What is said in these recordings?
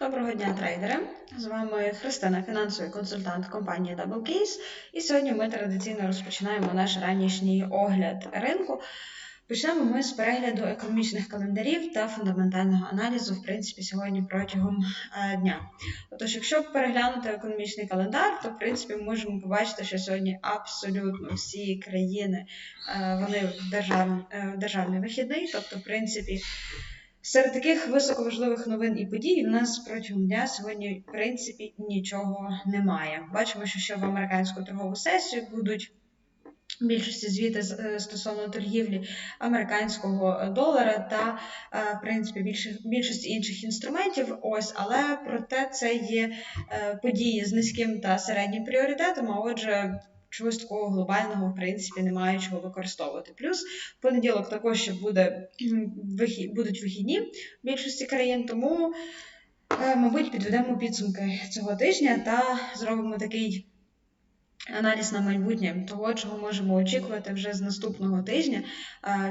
Доброго дня, трейдери! З вами Христина, фінансовий консультант компанії Double Case. І сьогодні ми традиційно розпочинаємо наш ранішній огляд ринку. Почнемо ми з перегляду економічних календарів та фундаментального аналізу, в принципі, сьогодні протягом е, дня. Отож, якщо переглянути економічний календар, то в принципі можемо побачити, що сьогодні абсолютно всі країни е, вони в е, державний вихідний, тобто, в принципі. Серед таких високоважливих новин і подій у нас протягом дня сьогодні, в принципі, нічого немає. Бачимо, що ще в американську торгову сесію будуть. Більшості звіти е, стосовно торгівлі американського долара та, е, в принципі, більшості інших інструментів. Ось, але проте це є е, події з низьким та середнім пріоритетом. А отже, чогось такого глобального, в принципі, немає чого використовувати. Плюс в понеділок також ще буде, будуть вихідні в більшості країн, тому, е, мабуть, підведемо підсумки цього тижня та зробимо такий аналіз на майбутнє того, чого можемо очікувати вже з наступного тижня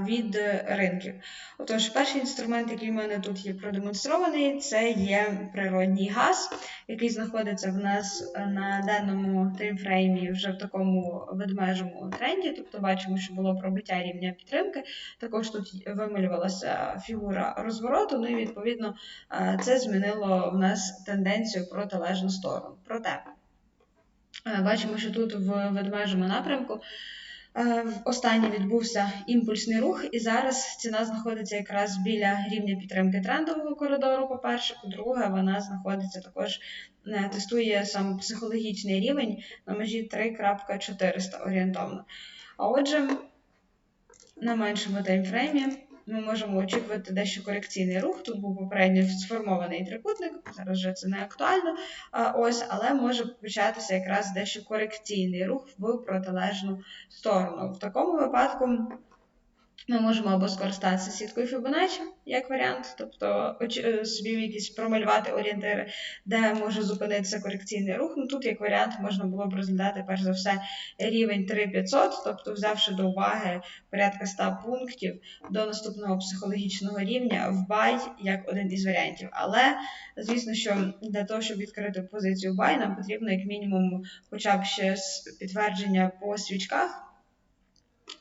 від ринків. Отож, перший інструмент, який в мене тут є продемонстрований, це є природній газ, який знаходиться в нас на денному таймфреймі вже в такому ведмежому тренді. Тобто бачимо, що було пробиття рівня підтримки. Також тут вималювалася фігура розвороту, ну і відповідно це змінило в нас тенденцію протилежну сторону. Проте Е, бачимо, що тут в ведмежому напрямку е, останній відбувся імпульсний рух, і зараз ціна знаходиться якраз біля рівня підтримки трендового коридору. По-перше, по-друге, вона знаходиться також, е, тестує сам психологічний рівень на межі 3.400 орієнтовно. А отже, на меншому таймфреймі ми можемо очікувати дещо корекційний рух. Тут був попередньо сформований трикутник, зараз вже це не актуально, ось, але може початися якраз дещо корекційний рух в протилежну сторону. В такому випадку. Ми можемо або скористатися сіткою Fibonacci, як варіант, тобто е, собі якісь промалювати орієнтири, де може зупинитися корекційний рух. Ну Тут, як варіант, можна було б розглядати, перш за все, рівень 3500, тобто взявши до уваги порядка 100 пунктів до наступного психологічного рівня в бай як один із варіантів. Але, звісно, що для того, щоб відкрити позицію бай, нам потрібно, як мінімум, хоча б ще підтвердження по свічках.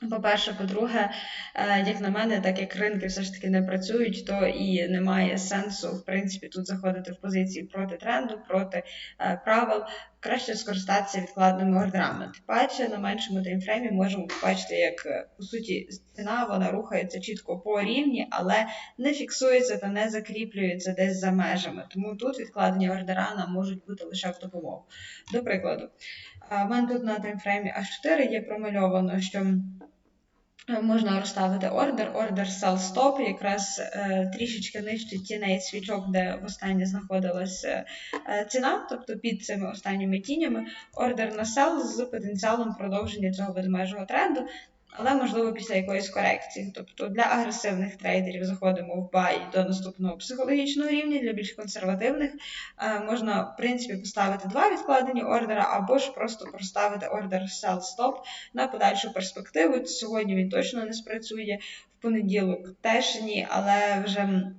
По-перше, по-друге, е, як на мене, так як ринки все ж таки не працюють, то і немає сенсу, в принципі, тут заходити в позиції проти тренду, проти е, правил. Краще скористатися відкладними ордерами. Тим паче на меншому таймфреймі можемо побачити, як е, по суті ціна вона рухається чітко по рівні, але не фіксується та не закріплюється десь за межами. Тому тут відкладені ордера нам можуть бути лише в допомогу. До прикладу, в мене тут на таймфреймі H4 є промальовано, що Можна розставити ордер, ордер sell stop, якраз е, трішечки нижче тіней свічок, де останнє знаходилася е, ціна, тобто під цими останніми тінями, ордер на sell з потенціалом продовження цього ведмежого тренду але можливо після якоїсь корекції. Тобто для агресивних трейдерів заходимо в бай до наступного психологічного рівня, для більш консервативних е, можна, в принципі, поставити два відкладені ордера, або ж просто проставити ордер sell-stop на подальшу перспективу. Сьогодні він точно не спрацює, в понеділок теж ні, але вже.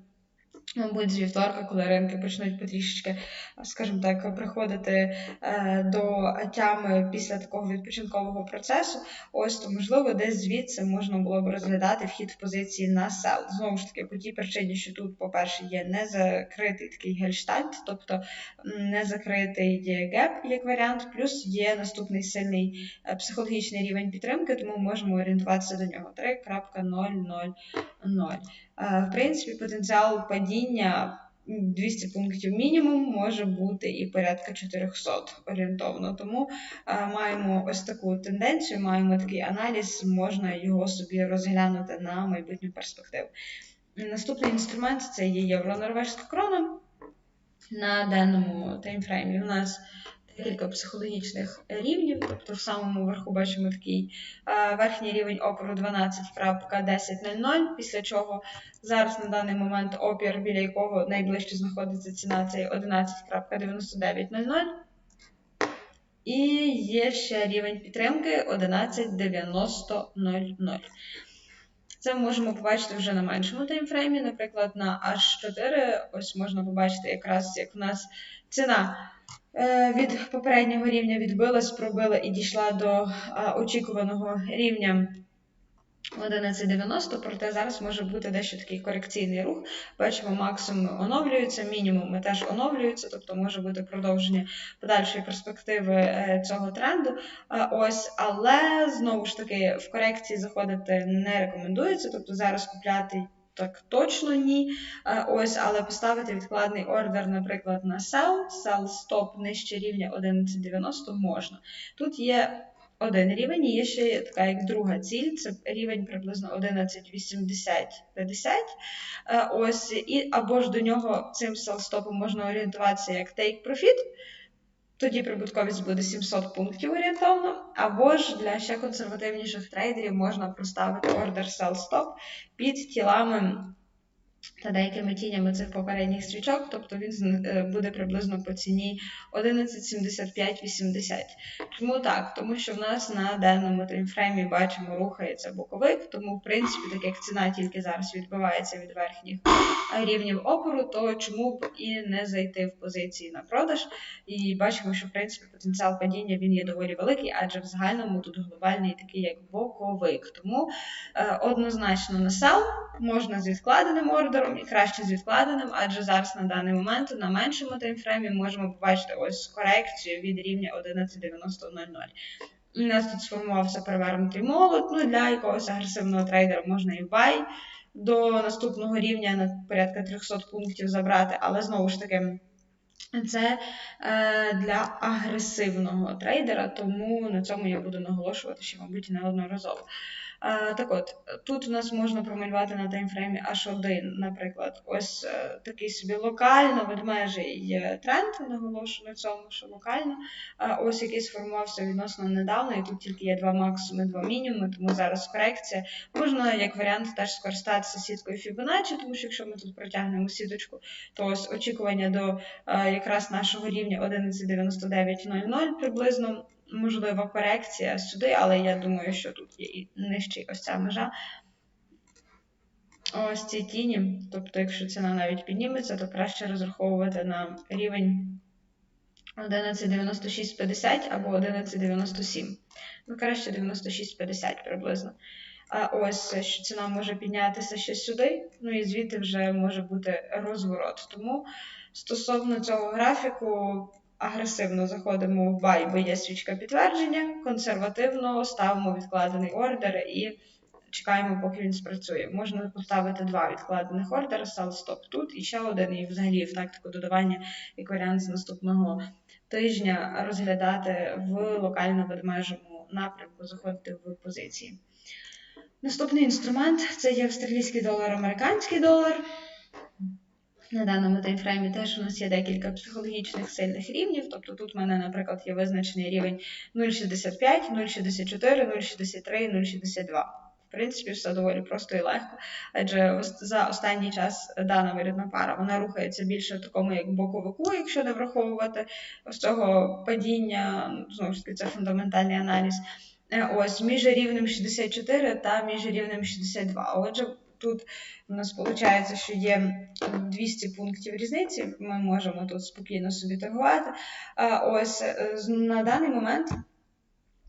Мабуть, з вівторка, коли ринки почнуть потрішечки, скажімо так, приходити е, до тями після такого відпочинкового процесу, ось то можливо, десь звідси можна було б розглядати вхід в позиції на сел. Знову ж таки, по тій причині, що тут, по-перше, є не закритий такий гельштальт, тобто не закритий геп як варіант, плюс є наступний сильний е, психологічний рівень підтримки, тому можемо орієнтуватися до нього 3.000. В принципі, потенціал падіння 200 пунктів мінімум може бути і порядка 400 орієнтовно. Тому маємо ось таку тенденцію, маємо такий аналіз, можна його собі розглянути на майбутню перспективу. Наступний інструмент це є євро-норвежська крона. На даному таймфреймі у нас декілька психологічних рівнів. Тобто в самому верху бачимо такий верхній рівень опору 12.10.00, після чого зараз на даний момент опір, біля якого найближче знаходиться ціна, це 11.99.00. І є ще рівень підтримки 11.90.00. Це ми можемо побачити вже на меншому таймфреймі, наприклад, на H4. Ось можна побачити якраз, як в нас ціна е, від попереднього рівня відбилась, пробила і дійшла до очікуваного рівня. 11,90, проте зараз може бути дещо такий корекційний рух. Бачимо, максимум оновлюється, мінімуми теж оновлюються, тобто може бути продовження подальшої перспективи е, цього тренду. Ось, Але знову ж таки в корекції заходити не рекомендується, тобто зараз купляти. Так, точно ні. Ось, але поставити відкладний ордер, наприклад, на sell, sell stop нижче рівня 11,90 можна. Тут є один рівень, і є ще така як друга ціль, це рівень приблизно 11,80-50. Е, ось, і або ж до нього цим селстопом можна орієнтуватися як take profit, тоді прибутковість буде 700 пунктів орієнтовно, або ж для ще консервативніших трейдерів можна проставити ордер sell stop під тілами та деякими тінями цих попередніх стрічок, тобто він е, буде приблизно по ціні 11,75-80. Чому так? Тому що в нас на денному таймфреймі бачимо, рухається боковик, тому, в принципі, так як ціна тільки зараз відбивається від верхніх рівнів опору, то чому б і не зайти в позиції на продаж. І бачимо, що в принципі потенціал падіння він є доволі великий, адже в загальному тут глобальний такий як боковик. Тому е, однозначно на сел можна з відкладеним ордером і краще з відкладеним, адже зараз на даний момент на меншому таймфреймі можемо побачити ось корекцію від рівня 11.90.00. У нас тут сформувався перевернутий молот. Ну, для якогось агресивного трейдера можна і бай до наступного рівня на порядка 300 пунктів забрати, але знову ж таки. Це е, для агресивного трейдера, тому на цьому я буду наголошувати, що, мабуть, неодноразово. Так от, тут у нас можна промалювати на таймфреймі H1, наприклад, ось е, такий собі локально ведмежий тренд, наголошую на цьому, що локально. Ось який сформувався відносно недавно, і тут тільки є два максимуми, два мінімуми, тому зараз корекція. Можна, як варіант, теж скористатися сіткою Fibonacci, тому що якщо ми тут протягнемо сіточку, то ось очікування до якраз нашого рівня 11.99.00 приблизно можлива корекція сюди, але я думаю, що тут є і нижчий ось ця межа. Ось ці тіні. Тобто, якщо ціна навіть підніметься, то краще розраховувати на рівень 11,9650 або 11,97. Ну, краще 96,50 приблизно. А ось що ціна може піднятися ще сюди, ну і звідти вже може бути розворот. Тому стосовно цього графіку агресивно заходимо в бай, бо є свічка підтвердження, консервативно ставимо відкладений ордер і чекаємо, поки він спрацює. Можна поставити два відкладених ордери, sell стоп тут і ще один, і взагалі в тактику додавання як варіант з наступного тижня розглядати в локально ведмежому напрямку, заходити в позиції. Наступний інструмент це є австралійський долар, американський долар. На даному таймфреймі теж у нас є декілька психологічних сильних рівнів. Тобто тут в мене, наприклад, є визначений рівень 0,65, 0,64, 0,63, 0,62. В принципі, все доволі просто і легко, адже за останній час дана валютна пара вона рухається більше в такому як боковику, якщо не враховувати ось цього падіння, знову ж таки, це фундаментальний аналіз. Е, ось між рівнем 64 та між рівнем 62. Отже, Тут у нас виходить, що є 200 пунктів різниці, ми можемо тут спокійно собі торгувати. Ось е, на даний момент,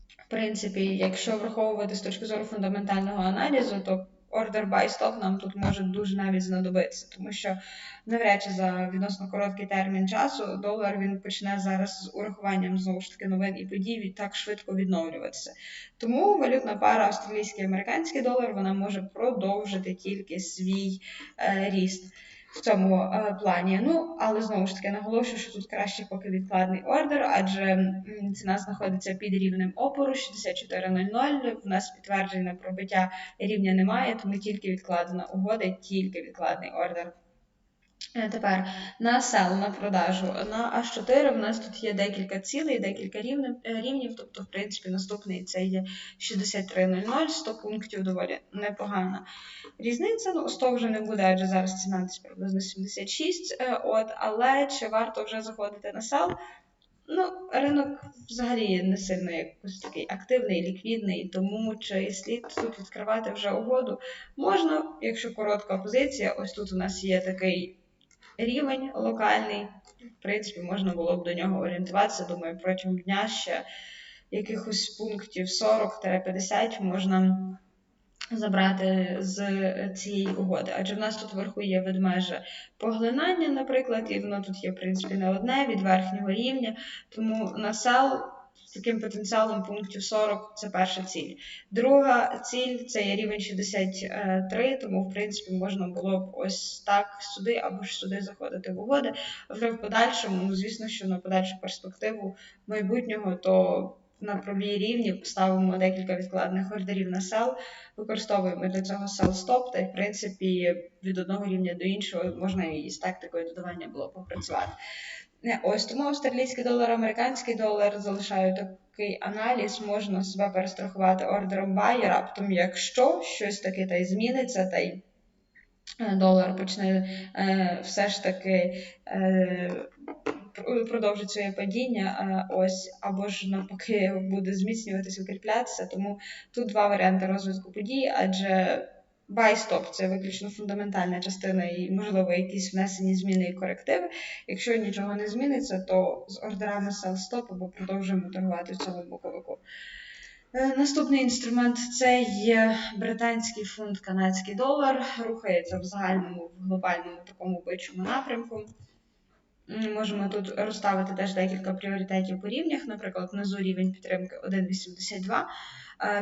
в принципі, якщо враховувати з точки зору фундаментального аналізу, то ордер by stop нам тут може дуже навіть знадобитися, тому що навряд чи за відносно короткий термін часу долар він почне зараз з урахуванням знову ж таки новин і подій так швидко відновлюватися. Тому валютна пара австралійський і американський долар вона може продовжити тільки свій е, ріст в цьому е, плані. Ну, але знову ж таки наголошую, що тут краще поки відкладний ордер, адже ціна знаходиться під рівнем опору 64.00. В нас підтвердження пробиття рівня немає, тому тільки відкладена угода, тільки відкладний ордер. Е, тепер на сел, на продажу. На А4 в нас тут є декілька цілей, декілька рівнів, е, рівнів, тобто, в принципі, наступний це є 63.00, 100 пунктів доволі непогана різниця. Ну, 100 вже не буде, адже зараз ціна десь приблизно 76. Е, от, Але чи варто вже заходити на сел? Ну, ринок взагалі не сильно якось такий активний, ліквідний, тому чи слід тут відкривати вже угоду можна, якщо коротка позиція. Ось тут у нас є такий рівень локальний. В принципі, можна було б до нього орієнтуватися. Думаю, протягом дня ще якихось пунктів 40-50 можна забрати з цієї угоди. Адже в нас тут вверху є ведмеже поглинання, наприклад, і воно тут є, в принципі, не одне від верхнього рівня. Тому на сел з таким потенціалом пунктів 40 це перша ціль. Друга ціль це є рівень 63, тому, в принципі, можна було б ось так сюди або ж сюди заходити в угоди. Вже в подальшому, ну, звісно, що на подальшу перспективу майбутнього, то на пробій рівнів ставимо декілька відкладних ордерів на сел, використовуємо для цього сел стоп, та й в принципі від одного рівня до іншого можна і з тактикою додавання було попрацювати. Ось тому австралійський долар, американський долар залишаю такий аналіз, можна себе перестрахувати ордером buy, раптом, якщо щось таке та й зміниться, та й е, долар почне е, все ж таки е, продовжить своє падіння, ось або ж навпаки буде зміцнюватися, укріплятися. Тому тут два варіанти розвитку подій, адже Buy-stop – це виключно фундаментальна частина і, можливо, якісь внесені зміни і корективи. Якщо нічого не зміниться, то з ордерами sell-stop або продовжуємо торгувати цьому боковику. Е, наступний інструмент це є британський фунт, канадський долар. Рухається в загальному, в глобальному такому бичому напрямку. Можемо тут розставити теж декілька пріоритетів по рівнях, наприклад, внизу рівень підтримки 1,82.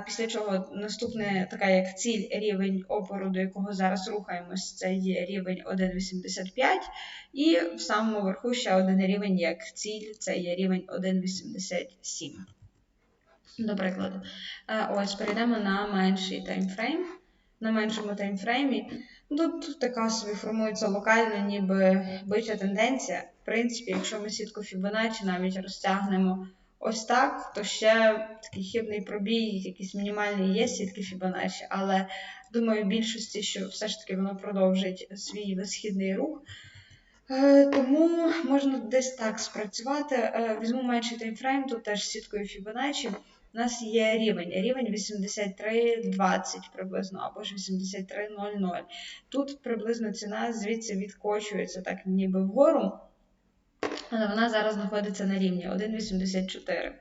Після чого наступне така як ціль рівень опору, до якого зараз рухаємось, це є рівень 1,85. І в самому верху ще один рівень як ціль, це є рівень 1,87. До прикладу. Ось перейдемо на менший таймфрейм. На меншому таймфреймі. Тут така собі формується локальна, ніби бича тенденція. В принципі, якщо ми сітку Fibonacci навіть розтягнемо ось так, то ще такий хибний пробій, якийсь мінімальний є сітки Fibonacci, але думаю, в більшості, що все ж таки воно продовжить свій висхідний рух. Е, тому можна десь так спрацювати. Е, візьму менший таймфрейм, тут теж сіткою Fibonacci. У нас є рівень, рівень 83,20 приблизно, або ж 83,00. Тут приблизно ціна звідси відкочується так ніби вгору, але вона зараз знаходиться на рівні 1,84.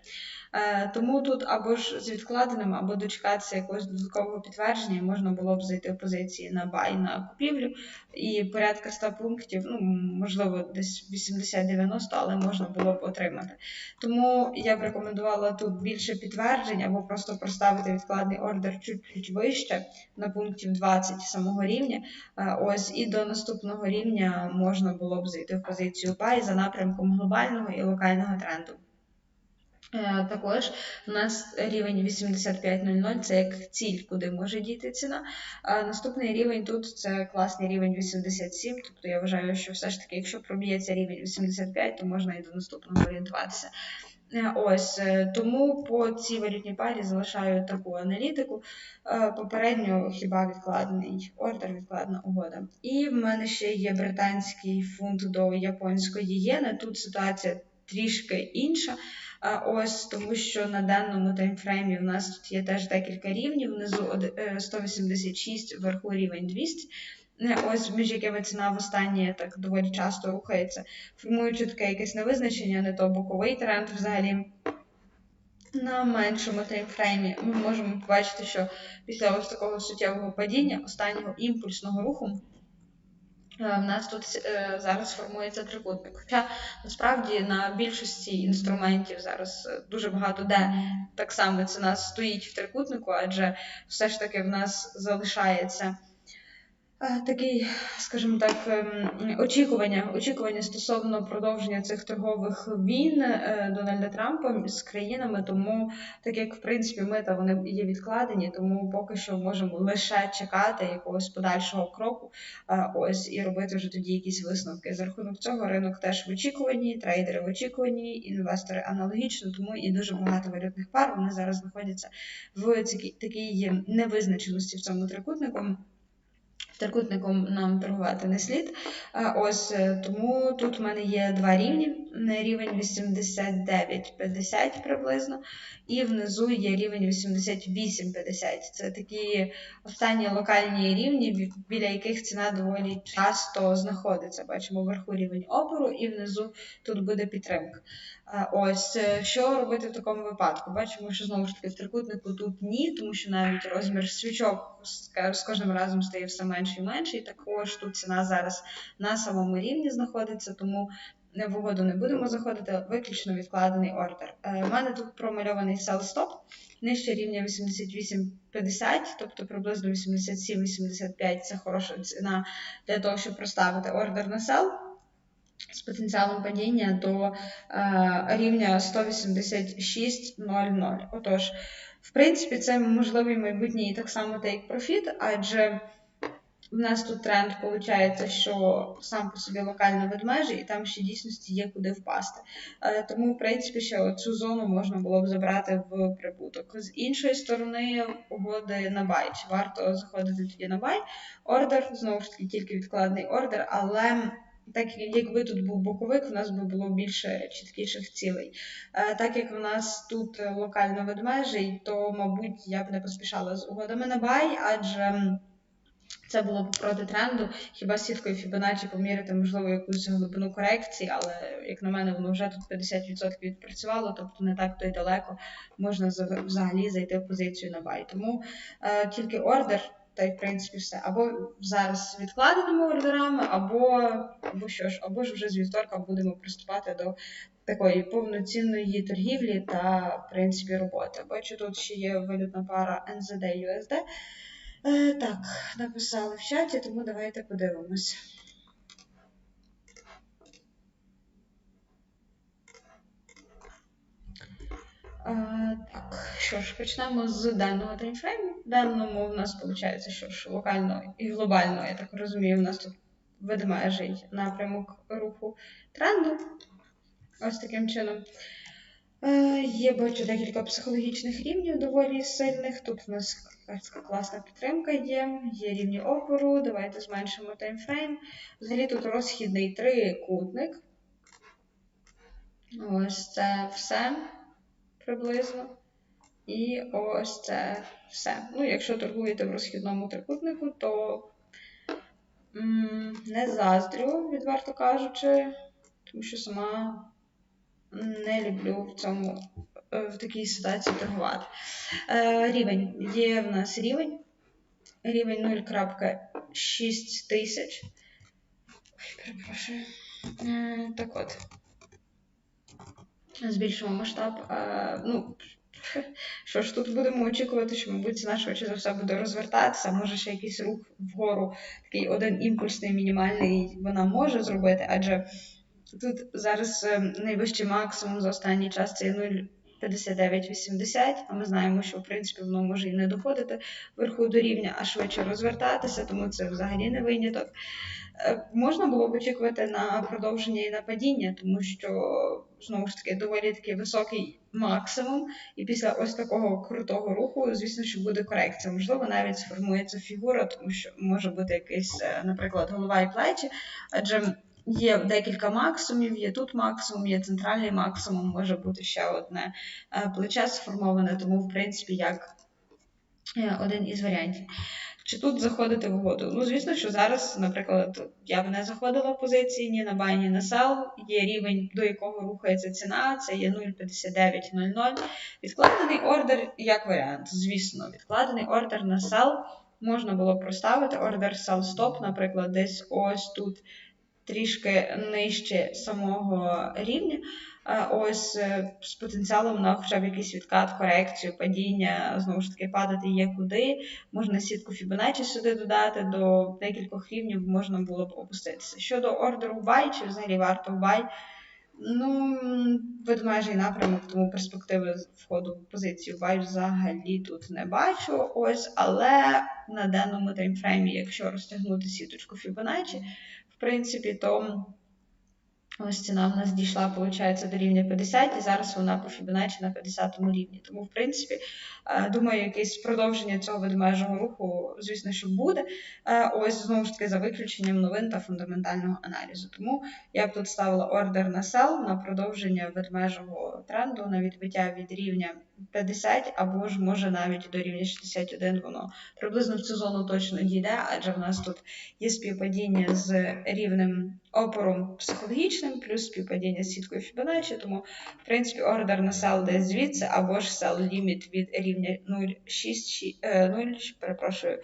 Е, тому тут або ж з відкладеним, або дочекатися якогось додаткового підтвердження, можна було б зайти в позиції на бай на купівлю і порядка 100 пунктів, ну можливо, десь 80-90, але можна було б отримати. Тому я б рекомендувала тут більше підтверджень, або просто проставити відкладний ордер чуть-чуть вище на пунктів 20 самого рівня. Е, ось і до наступного рівня можна було б зайти в позицію бай за напрямком глобального і локального тренду. Е, також у нас рівень 85.00 це як ціль, куди може дійти ціна. А наступний рівень тут це класний рівень 87. Тобто я вважаю, що все ж таки, якщо проб'ється рівень 85, то можна і до наступного орієнтуватися. Е, ось е, тому по цій валютній парі залишаю таку аналітику. Попередньо хіба відкладений ордер, відкладна угода. І в мене ще є британський фунт до японської єни. Тут ситуація трішки інша. Ось тому, що на даному таймфреймі в нас тут є теж декілька рівнів. Внизу 186, е, вверху рівень 200. Е, ось між якими ціна в останнє так доволі часто рухається, формуючи таке якесь невизначення, не то боковий тренд взагалі. На меншому таймфреймі ми можемо побачити, що після ось такого суттєвого падіння, останнього імпульсного руху, в нас тут е, зараз формується трикутник. Хоча насправді на більшості інструментів зараз е, дуже багато де так само ціна стоїть в трикутнику, адже все ж таки в нас залишається. Е, такий, скажімо так, ем, очікування очікування стосовно продовження цих торгових війн е, Дональда Трампа з країнами, тому так як в принципі ми та вони є відкладені, тому поки що можемо лише чекати якогось подальшого кроку, е, ось і робити вже тоді якісь висновки. За рахунок цього ринок теж в очікуванні, трейдери в очікуванні, інвестори аналогічно, тому і дуже багато валютних пар вони зараз знаходяться в такій невизначеності в цьому трикутнику. Трикутником нам торгувати не слід. Ось е, Тому тут в мене є два рівні. Рівень 89,50 приблизно, і внизу є рівень 88,50. Це такі останні локальні рівні, біля яких ціна доволі часто знаходиться. Бачимо вверху рівень опору, і внизу тут буде підтримка. Ось, е, що робити в такому випадку? Бачимо, що знову ж таки в трикутнику тут ні, тому що навіть розмір свічок з кожним разом стає все менше і менше, і також тут ціна зараз на самому рівні знаходиться, тому в угоду не будемо заходити, виключно відкладений ордер. У е, мене тут промальований sell stop нижче рівня 88,50, тобто приблизно 87-85 це хороша ціна для того, щоб проставити ордер на sell з потенціалом падіння до е, рівня 186,00. Отож, в принципі, це можливий майбутній так само take профіт, адже в нас тут тренд виходить, що сам по собі локально ведмежі, і там ще дійсності є куди впасти. Е, тому, в принципі, ще цю зону можна було б забрати в прибуток. З іншої сторони, угоди на бай. Чи варто заходити тоді на бай? Ордер, знову ж таки, тільки відкладний ордер, але. Так якби тут був боковик, у нас би було більше чіткіших цілей. Е, так як в нас тут локально ведмежий, то, мабуть, я б не поспішала з угодами на бай, адже це було б проти тренду. Хіба сіткою Fibonacci поміряти, можливо, якусь глибину корекції, але, як на мене, воно вже тут 50% відпрацювало, тобто не так то й далеко можна взагалі зайти в позицію на бай. Тому е, тільки ордер та й в принципі все. Або зараз відкладеними ордерами, або або що ж, або ж вже з вівторка будемо приступати до такої повноцінної торгівлі та в принципі роботи. Бачу, тут ще є валютна пара NZD-USD. Е, Так, написали в чаті, тому давайте подивимось. Так, що ж, почнемо з денного таймфрейму. В денному в нас виходить, що ж локально і глобально, я так розумію, у нас тут ведмежий напрямок руху тренду. Ось таким чином. Е, є бачу декілька психологічних рівнів доволі сильних. Тут у нас класна підтримка є, є рівні опору. Давайте зменшимо таймфрейм. Взагалі тут розхідний трикутник. Ось це все приблизно. І ось це все. Ну, якщо торгуєте в розхідному трикутнику, то м не заздрю, відверто кажучи, тому що сама не люблю в цьому е, в такій ситуації торгувати. Е, Рівень. Є в нас рівень. Рівень 0.6 тисяч. Ой, перепрошую. Е, так от збільшимо масштаб. Ну, що ж, тут будемо очікувати, що, мабуть, ціна швидше за все буде розвертатися, може ще якийсь рух вгору, такий один імпульсний, мінімальний вона може зробити, адже тут зараз ем, найвищий максимум за останній час це 0,5980, а ми знаємо, що в принципі воно може і не доходити вверху до рівня, а швидше розвертатися, тому це взагалі не виняток. Е, можна було б очікувати на продовження і на падіння, тому що знову ж таки доволі такий високий максимум, і після ось такого крутого руху, звісно, що буде корекція. Можливо, навіть сформується фігура, тому що може бути якийсь, е, наприклад, голова і плечі, адже. Є декілька максимумів, є тут максимум, є центральний максимум, може бути ще одне е, плече сформоване, тому, в принципі, як один із варіантів. Чи тут заходити в угоду? Ну, звісно, що зараз, наприклад, я б не заходила в позиції ні на buy, ні на sell. Є рівень, до якого рухається ціна, це є 0,5900. Відкладений ордер як варіант. Звісно, відкладений ордер на sell можна було проставити. Ордер sell stop, наприклад, десь ось тут трішки нижче самого рівня. Ось е, з потенціалом на хоча б якийсь відкат, корекцію, падіння, знову ж таки, падати є куди. Можна сітку Fibonacci сюди додати, до декількох рівнів можна було б опуститися. Щодо ордеру buy, чи взагалі варто buy, ну, ведмежий напрямок, тому перспективи входу в позицію buy взагалі тут не бачу. Ось, Але на даному таймфреймі, якщо розтягнути сіточку Fibonacci, принципі, то Ось ціна в нас дійшла, виходить, до рівня 50, і зараз вона по Fibonacci на 50 рівні. Тому, в принципі, е, думаю, якесь продовження цього ведмежого руху, звісно, що буде. Е, ось знову ж таки за виключенням новин та фундаментального аналізу. Тому я б тут ставила ордер на сел на продовження ведмежого тренду на відбиття від рівня 50 або ж може навіть до рівня 61 воно приблизно в цю зону точно дійде, адже в нас тут є співпадіння з рівнем опором психологічним, плюс співпадіння з сіткою Fibonacci, тому, в принципі, ордер на сел десь звідси, або ж сел ліміт від рівня 0,6, перепрошую,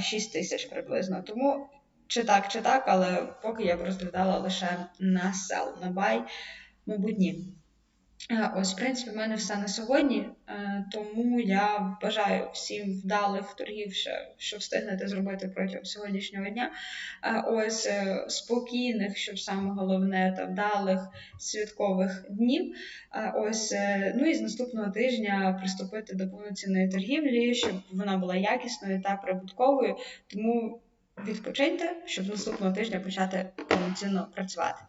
6 тисяч приблизно. Тому чи так, чи так, але поки я б розглядала лише на сел, на бай, мабуть, ні. Е, ось, в принципі, в мене все на сьогодні, е, тому я бажаю всім вдалих торгів, що встигнете зробити протягом сьогоднішнього дня. Е, ось спокійних, щоб саме головне, та вдалих святкових днів. Ось, ну і з наступного тижня приступити до повноцінної торгівлі, щоб вона була якісною та прибутковою. Тому відпочиньте, щоб наступного тижня почати повноцінно працювати.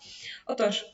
Отож.